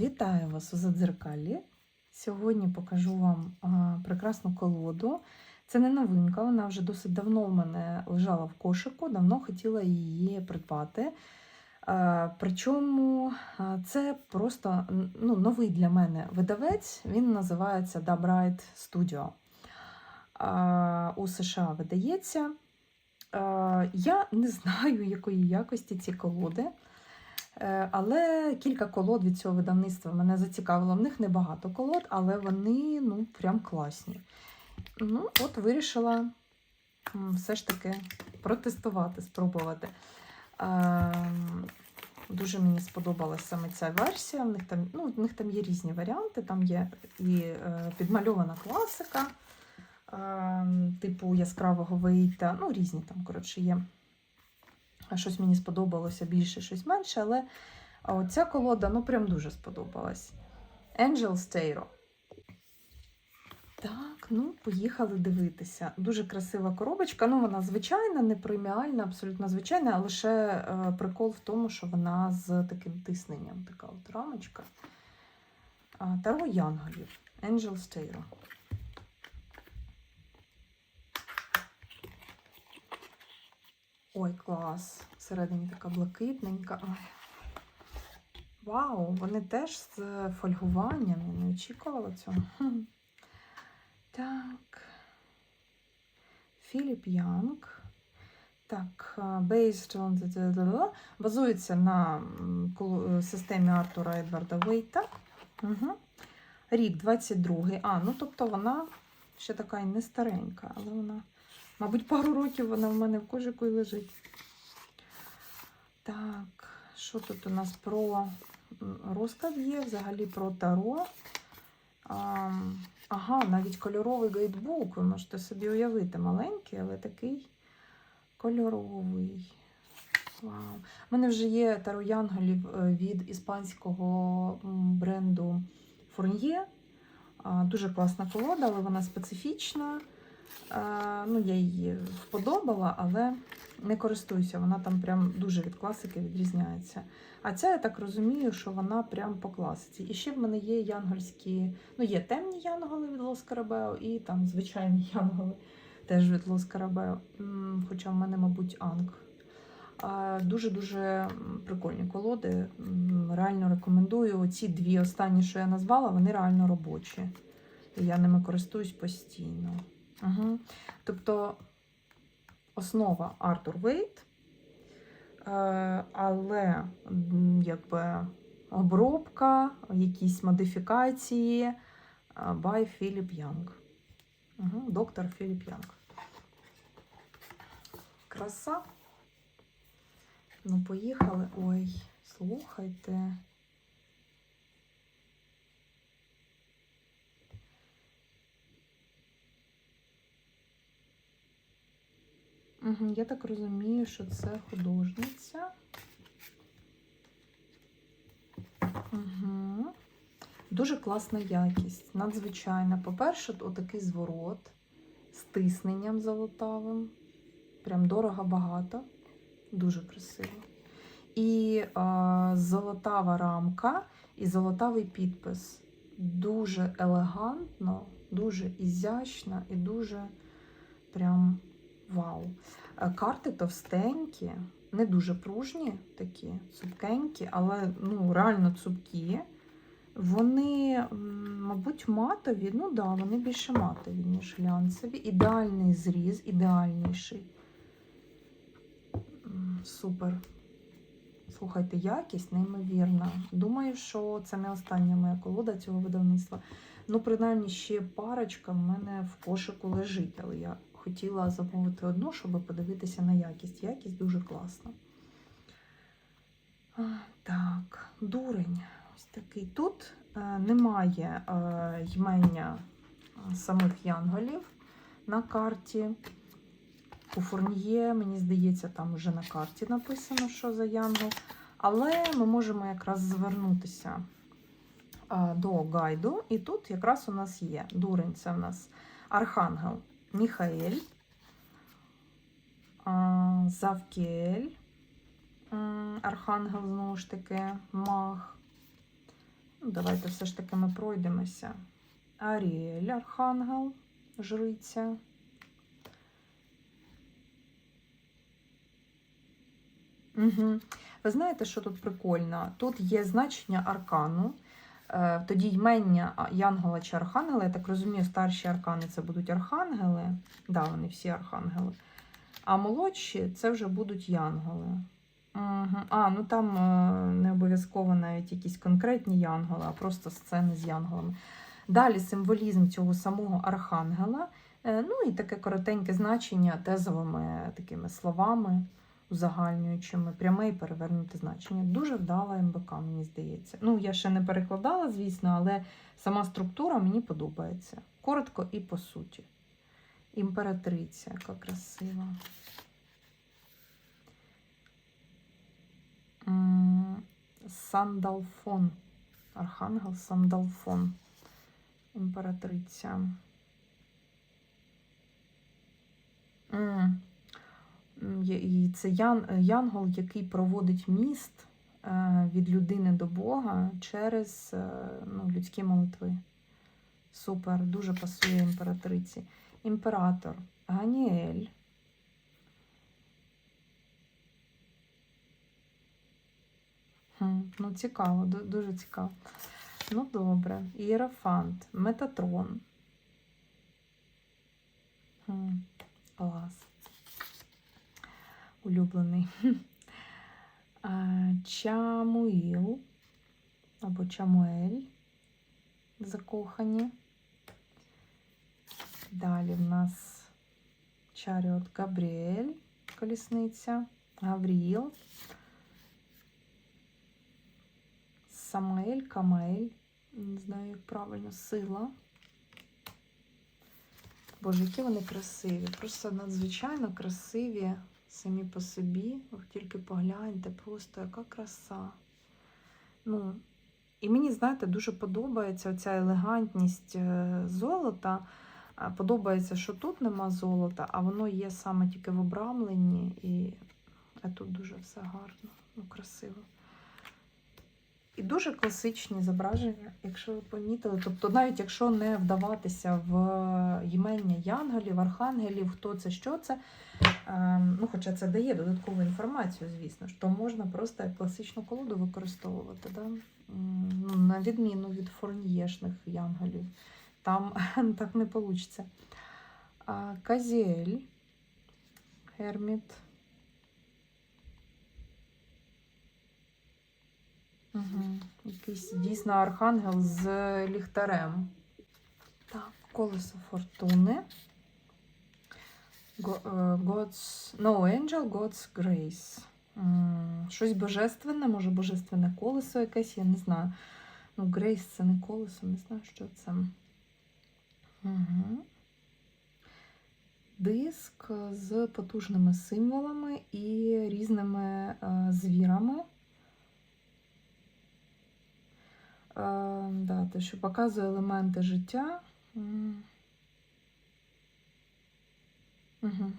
Вітаю вас у Задзеркалі. Сьогодні покажу вам прекрасну колоду. Це не новинка, вона вже досить давно в мене лежала в кошику, давно хотіла її придбати. Причому це просто ну, новий для мене видавець, він називається The Bright Studio. У США видається. Я не знаю, якої якості ці колоди. Е, Але кілька колод від цього видавництва мене зацікавило. В них небагато колод, але вони ну, прям класні. Ну, от вирішила все ж таки протестувати, спробувати. Ем, Дуже мені сподобалася саме ця версія. В них там, ну, в них там є різні варіанти. Там є і е, підмальована класика, ем, типу яскравого вейта. Ну, різні там, коротше, є. Щось мені сподобалося більше, щось менше, але а оця колода ну прям дуже сподобалась. Angel Staro. Так, ну, поїхали дивитися. Дуже красива коробочка. Ну, вона звичайна, не преміальна, абсолютно звичайна, а лише е, прикол в тому, що вона з таким тисненням. Така от рамочка. Таро Янголів. Angel Staro. Ой, клас. Всередині така блакитненька. Ой. Вау, вони теж з фольгуванням. Я не очікувала цього. Так. Філіп Янг. Так, а, based on the, базується на е, системі Артура Едварда Вейта. Угу. Рік 22-й. А, ну тобто вона ще така не старенька, але вона, мабуть, пару років вона в мене в кожику і лежить. Так, що тут у нас про розклад є, взагалі про таро. А, ага, навіть кольоровий гайдбук, ви можете собі уявити, маленький, але такий кольоровий. Вау. У мене вже є таро янголів е, від іспанського бренду Fournier. Дуже класна колода, але вона специфічна. А, Ну, я її вподобала, але не користуюся. Вона там прям дуже від класики відрізняється. А ця, я так розумію, що вона прям по класиці. І ще в мене є янгольські, ну, є темні янголи від Лос Карабео, і там звичайні янголи теж від Лос Карабео. Хоча в мене, мабуть, Анг. Дуже-дуже прикольні колоди. Реально рекомендую. Оці дві останні, що я назвала, вони реально робочі. Я ними користуюсь постійно. Угу. Тобто основа Артур Вейт, е, але якби обробка, якісь модифікації by Філіп Янг. Угу. Доктор Філіп Янг. Краса. Ну, поїхали. Ой, слухайте. Я так розумію, що це художниця. Угу. Дуже класна якість, надзвичайна. По-перше, отакий зворот з тисненням золотавим. Прям дорого багато. Дуже красиво. І а, золотава рамка і золотавий підпис. Дуже елегантно, дуже ізящно і дуже прям вау. Е, Карти товстенькі, не дуже пружні, такі цупкенькі, але ну, реально цупкі. Вони, мабуть, матові. Ну да, вони більше матові, ніж глянцеві. Ідеальний зріз, ідеальніший. Супер. Слухайте, якість неймовірна. Думаю, що це не остання моя колода цього видавництва. Ну, принаймні, ще парочка в мене в кошику лежить, але я хотіла замовити одну, щоб подивитися на якість. Якість дуже класна. Так, дурень. Ось такий. Тут е, немає е, ймення е, самих янголів на карті. У Фурніє, мені здається, там вже на карті написано, що за янгол. Але ми можемо якраз звернутися до гайду. І тут якраз у нас є дурень, це в нас Архангел Міхаель, а, Завкіель, Архангел, знову ж таки, Маг. Ну, давайте все ж таки ми пройдемося. Аріель, Архангел, жриця. Угу. Ви знаєте, що тут прикольно? Тут є значення аркану. Е, Тоді ймення Янгола чи Архангела, я так розумію, старші аркани це будуть архангели. Да, вони всі архангели. А молодші це вже будуть янголи. А, ну там е, не обов'язково навіть якісь конкретні янголи, а просто сцени з янголами. Далі символізм цього самого архангела. Е, Ну і таке коротеньке значення тезовими такими словами, узагальнюючими, пряме і перевернуте значення. Дуже вдала МБК, мені здається. Ну, я ще не перекладала, звісно, але сама структура мені подобається. Коротко і по суті. Імператриця, яка красива. Сандалфон. Архангел Сандалфон. Імператриця. І це ян, янгол, який проводить міст е, від людини до Бога через е, ну, людські молитви. Супер, дуже пасує імператриці. Імператор Ганіель. Ну, цікаво, дуже цікаво. Ну, добре. Іерофант, Метатрон. Хм, клас. Улюблений. Чамуїл або Чамуель. Закохані. Далі в нас Чаріот Габріель, колісниця, Гавріїл, Самаель, Камаель, не знаю, як правильно, сила. Боже, які вони красиві, просто надзвичайно красиві самі по собі. Ви тільки погляньте, просто яка краса. Ну, і мені, знаєте, дуже подобається ця елегантність е, золота. Подобається, що тут нема золота, а воно є саме тільки в обрамленні, і тут дуже все гарно, ну, красиво. І дуже класичні зображення, якщо ви помітили. Тобто, навіть якщо не вдаватися в імення янголів, архангелів, хто це, що це, ем, ну, хоча це дає додаткову інформацію, звісно ж, то можна просто класичну колоду використовувати. Да? Ну, на відміну від форнієшних янголів. Там так не вийде. Казіель, Герміт. Угу. Якийсь дійсно архангел з ліхтарем. Так, колесо фортуни. Е, God's... No Angel, God's Grace. Щось божественне, може божественне колесо якесь, я не знаю. Ну, Грейс це не колесо, не знаю, що це. Угу. Диск з потужними символами і різними е, звірами. Е, да, те, що показує елементи життя. Угу.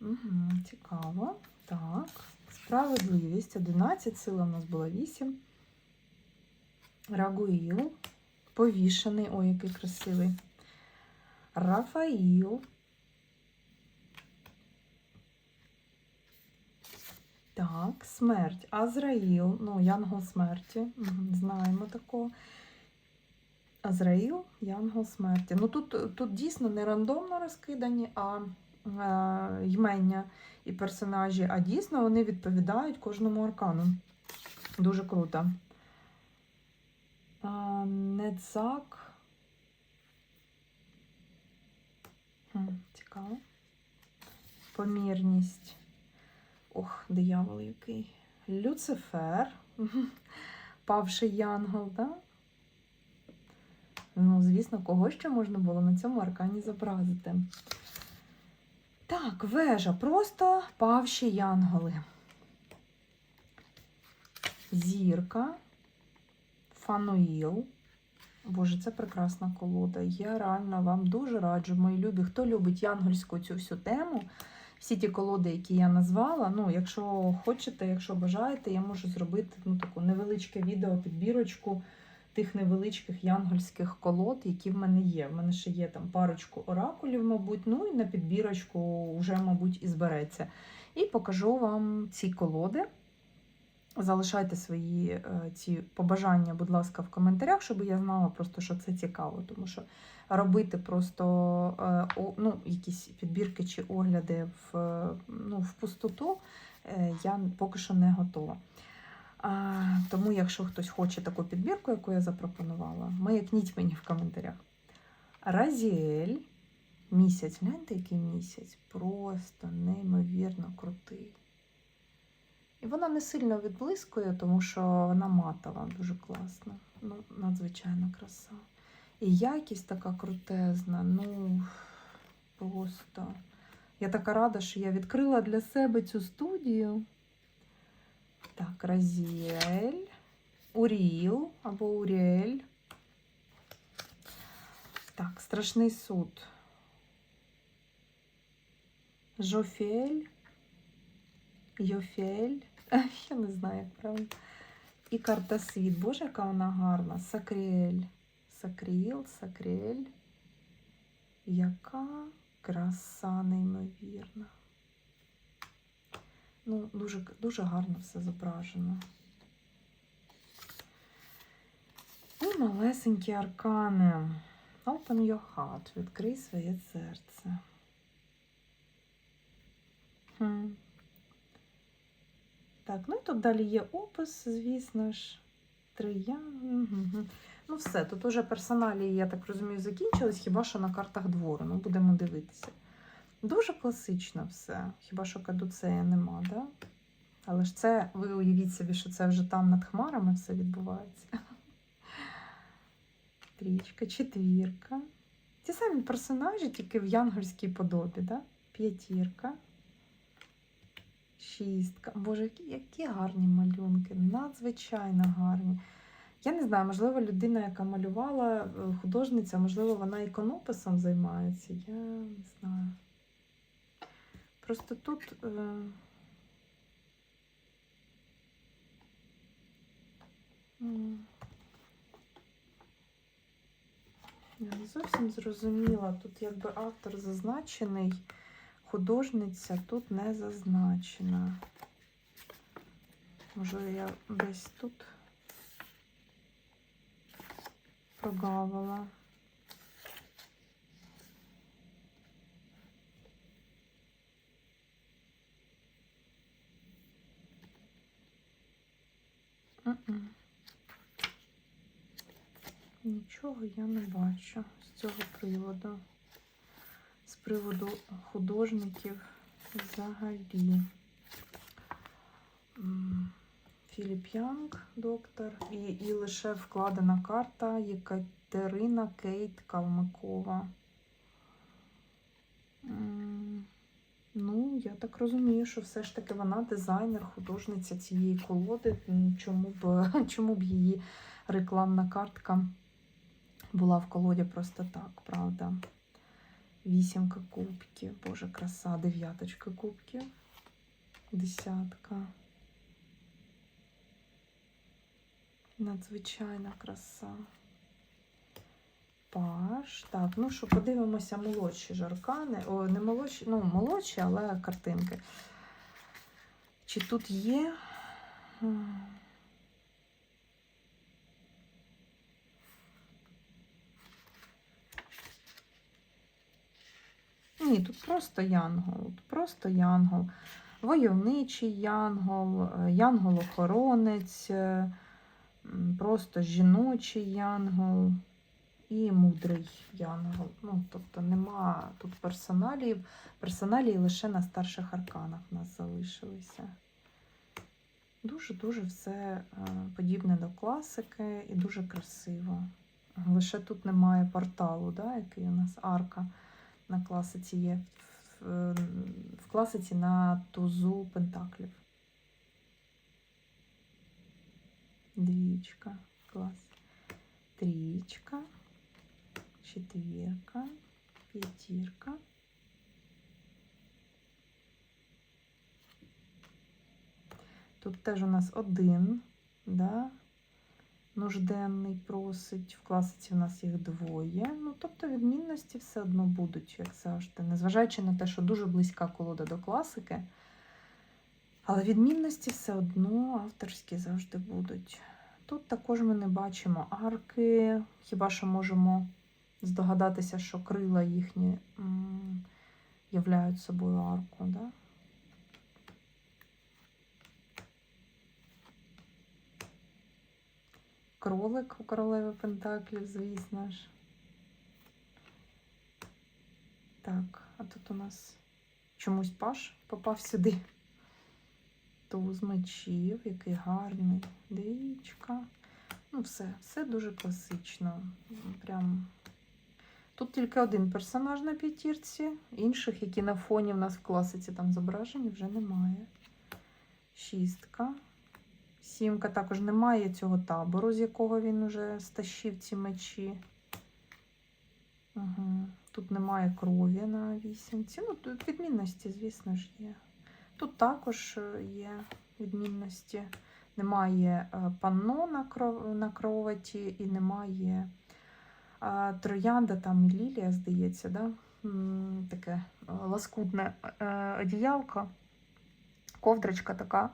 Угу, цікаво. Так. Справедливість 11, сила у нас була 8. Рагуїл. Повішений. Ой, який красивий. Рафаїл. Так, смерть. Азраїл. Ну, Янгол смерті. Знаємо такого. Азраїл, Янгол смерті. Ну тут, тут дійсно не рандомно розкидані, а е, ймення і персонажі, а дійсно вони відповідають кожному аркану. Дуже круто. А, Нецак. Цікаво. Помірність. Ох, диявол який. Люцифер. Павший янгол, так? Ну, звісно, кого ще можна було на цьому аркані зобразити. Так, вежа. Просто павші янголи. Зірка. Фануїл. Боже, це прекрасна колода. Я реально вам дуже раджу, мої любі. Хто любить янгольську цю всю тему, всі ті колоди, які я назвала. Ну, якщо хочете, якщо бажаєте, я можу зробити ну, таку невеличке відео, підбірочку тих невеличких янгольських колод, які в мене є. В мене ще є там парочку оракулів, мабуть, ну і на підбірочку вже, мабуть, і збереться. І покажу вам ці колоди. Залишайте свої е, ці побажання, будь ласка, в коментарях, щоб я знала просто, що це цікаво, тому що робити просто е, ну, якісь підбірки чи огляди в, ну, в пустоту е, я поки що не готова. Тому, якщо хтось хоче таку підбірку, яку я запропонувала, маякніть мені в коментарях. Разіель. Місяць, гляньте, який місяць. Просто неймовірно крутий. І вона не сильно відблискує, тому що вона матова, дуже класна. Ну, надзвичайна краса. І якість така крутезна. Ну просто. Я така рада, що я відкрила для себе цю студію. Так, Разіель, Уріл або Уріель. Так, страшний суд. Жофель. Йофель. Я не знаю, як правильно. І карта світ. Боже, яка вона гарна. Сакріель. Сакріл, Сакріель. Яка краса неймовірна. Ну, дуже, дуже гарно все зображено. І малесенькі аркани. Open your heart. Відкрий своє серце. Хм. Так, ну і тут далі є опис, звісно ж. Трия. Ну, все, тут уже персоналі, я так розумію, закінчились, хіба що на картах двору. Ну, будемо дивитися. Дуже класично все. Хіба що кадуцея нема, да? Але ж це, ви уявіть собі, що це вже там над хмарами все відбувається. Трічка, четвірка. Ті самі персонажі, тільки в янгольській подобі, да? П'ятірка. Шістка. Боже, які гарні малюнки, надзвичайно гарні. Я не знаю, можливо, людина, яка малювала, е, художниця, можливо, вона іконописом займається. Я не знаю. Просто тут. Е... Я не зовсім зрозуміла. Тут якби автор зазначений, художниця тут не зазначена. Може, я десь тут прогавила. Нічого я не бачу з цього приводу. З приводу художників взагалі. Філіп Янг, доктор, і, і лише вкладена карта Єкатерина Кейт Калмикова. Ну, я так розумію, що все ж таки вона дизайнер, художниця цієї колоди. Чому б, чому б її рекламна картка була в колоді просто так, правда? Вісімка кубків, боже, краса, дев'яточка кубків, десятка. Надзвичайна краса. Паш. Так, ну що, подивимося молодші жаркани. О, не молодші, ну, молодші, але картинки. Чи тут є? Ні, тут просто янгол. Тут просто янгол. Войовничий янгол, е, янгол-охоронець, е, просто жіночий янгол і мудрий янгол. Ну, тобто нема тут персоналів. Персоналії лише на старших арканах в нас залишилися. Дуже-дуже все е, подібне до класики і дуже красиво. Лише тут немає порталу, да, який у нас арка на класиці є. В, е, в класиці на тузу пентаклів. двічка, клас, трічка, четвірка, п'ятірка. Тут теж у нас один, да, нужденний просить, в класиці у нас їх двоє. Ну, тобто відмінності все одно будуть, як завжди, незважаючи на те, що дуже близька колода до класики. Але відмінності все одно авторські завжди будуть. Тут також ми не бачимо арки, хіба що можемо здогадатися, що крила їхні являють собою арку. Да? Кролик у королеви Пентаклів, звісно ж. Так, а тут у нас чомусь паш попав сюди. Туз мечів, який гарний. Двічка. Ну, все, все дуже класично. Прям. Тут тільки один персонаж на п'ятірці, інших, які на фоні в нас в класиці там зображені, вже немає. Шістка. Сімка також немає цього табору, з якого він вже стащив ці мечі. Угу. Тут немає крові на вісімці. Ну, тут відмінності, звісно ж, є. Тут також е, є відмінності. Немає е, панно на, кров, на кроваті і немає а, троянда, там і лілія, здається, да? Таке е, ласкутне е, одіялко, ковдрочка така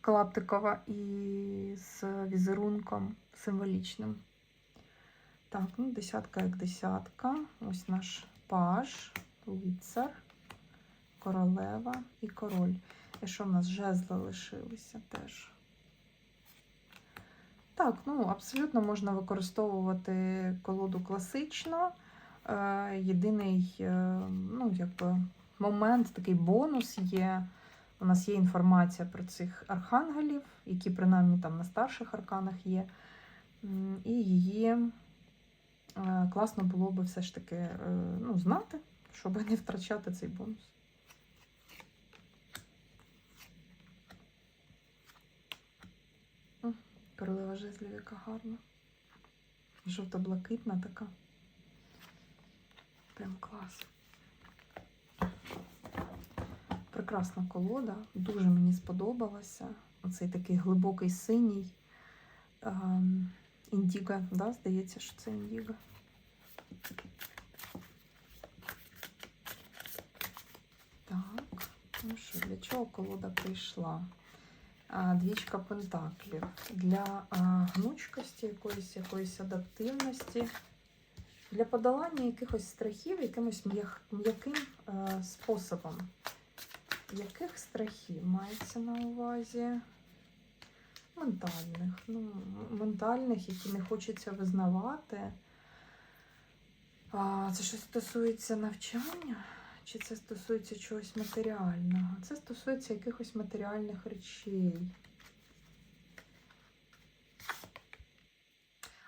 клаптикова і з візерунком символічним. Так, ну десятка як десятка. Ось наш паж, лицар, королева і король. І що в нас жезли лишилися теж. Так, ну абсолютно можна використовувати колоду класично. Е, єдиний е, ну, якби, момент, такий бонус є. У нас є інформація про цих архангелів, які принаймні там на старших арканах є. І її е, класно було би все ж таки ну, знати, щоб не втрачати цей бонус. М, Королева жезлів, яка гарна. Жовто-блакитна така. Прям клас. Прекрасна колода, дуже мені сподобалася. Оцей такий глибокий синій. Ем, Індіго, да, здається, що це індіго. Так, ну що, для чого колода прийшла? Двічка пентаклів. Для гнучкості, якоїсь, якоїсь адаптивності, для подолання якихось страхів, якимось м'як- м'яким е, способом. Яких страхів мається на увазі? Ментальних. Ну, ментальних, які не хочеться визнавати. А, це що стосується навчання, чи це стосується чогось матеріального? Це стосується якихось матеріальних речей.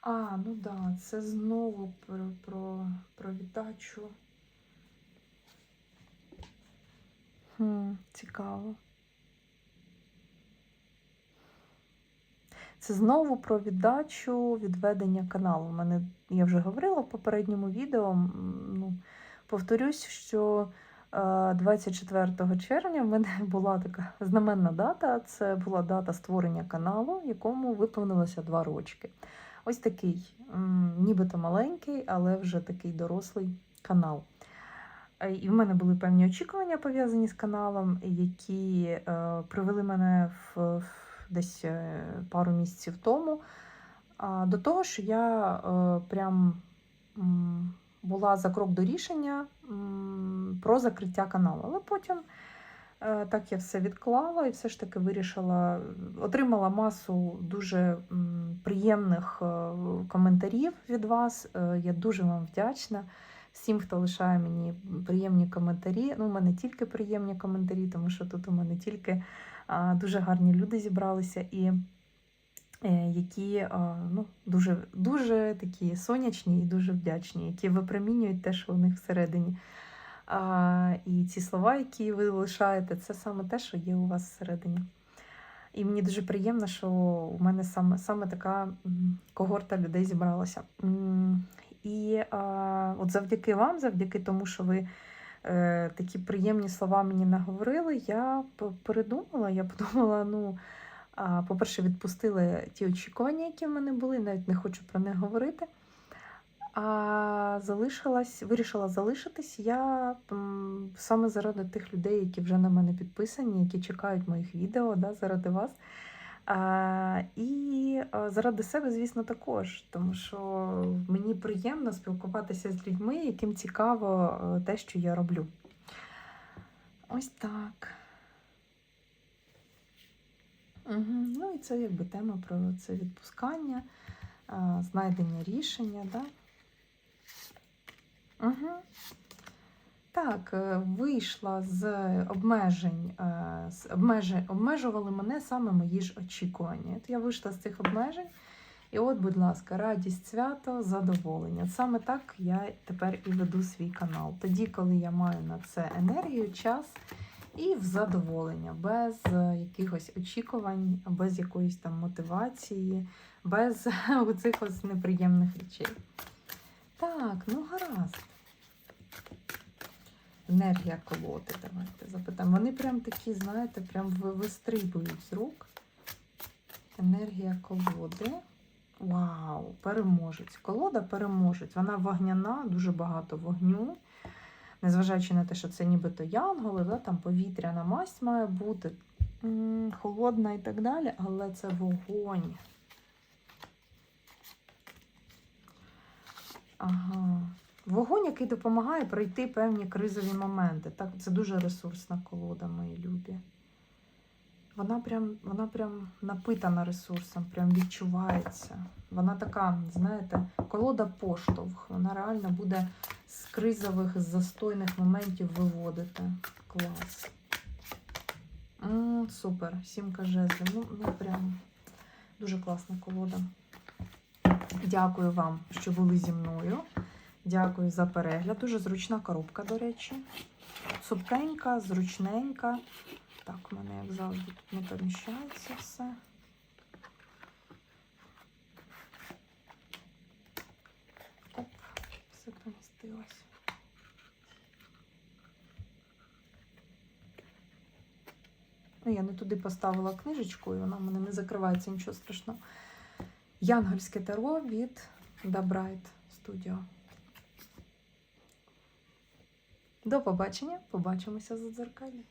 А, ну да, це знову про, про, про віддачу. Хм, цікаво. Це знову про віддачу відведення каналу. У мене я вже говорила в попередньому відео. Ну, повторюсь, що е, 24 червня в мене була така знаменна дата. Це була дата створення каналу, якому виповнилося два рочки. Ось такий, нібито маленький, але вже такий дорослий канал. Е, І в мене були певні очікування пов'язані з каналом, які е, привели мене в, десь е, пару місяців тому до того, що я е, прям була за крок до рішення про закриття каналу. Але потім е, так я все відклала і все ж таки вирішила, отримала масу дуже приємних е, коментарів від вас. Е, Я дуже вам вдячна всім, хто лишає мені приємні коментарі. Ну, у мене тільки приємні коментарі, тому що тут у мене тільки дуже гарні люди зібралися і е, які ну, дуже, дуже такі сонячні і дуже вдячні, які випромінюють те, що у них всередині. І ці слова, які ви лишаєте, це саме те, що є у вас всередині. І мені дуже приємно, що у мене саме, саме така когорта людей зібралася. І а, от завдяки вам, завдяки тому, що ви е, такі приємні слова мені наговорили, я передумала, я подумала, ну По-перше, відпустили ті очікування, які в мене були, навіть не хочу про них говорити. А залишилась, вирішила залишитись я саме заради тих людей, які вже на мене підписані, які чекають моїх відео, да, заради вас. А, і заради себе, звісно, також, тому що мені приємно спілкуватися з людьми, яким цікаво е, те, що я роблю. Ось так. Угу. Ну і це якби тема про це відпускання, знайдення рішення. Да? Угу. Так, е, вийшла з обмежень, е, з обмежень, обмежували мене саме мої ж очікування. От я вийшла з цих обмежень, і от, будь ласка, радість, свято, задоволення. Саме так я тепер і веду свій канал. Тоді, коли я маю на це енергію, час і в задоволення, без е, якихось очікувань, без якоїсь там мотивації, без оцих ось неприємних речей. Так, ну гаразд. Енергія колоди, давайте запитаємо. Вони прям такі, знаєте, прям ви- вистрибують з рук. Енергія колоди. Вау, переможець. Колода переможець. Вона вогняна, дуже багато вогню. Незважаючи на те, що це нібито янголи, да, там повітряна масть має бути, холодна і так далі, але це вогонь. Ага. Вогонь, який допомагає пройти певні кризові моменти. Так, це дуже ресурсна колода, мої любі. Вона прям, вона прям напитана ресурсом, прям відчувається. Вона така, знаєте, колода поштовх. Вона реально буде з кризових, з застойних моментів виводити. Клас. М, супер, сімка жезлів. Ну, ну прям дуже класна колода. Дякую вам, що були зі мною. Дякую за перегляд. Дуже зручна коробка, до речі. Цупкенька, зручненька. Так, у мене, як завжди, тут не поміщається все. Ну, я не туди поставила книжечку, і вона в мене не закривається, нічого страшного. Янгольське таро від The Bright Studio. До побачення. Побачимося за дзеркалі.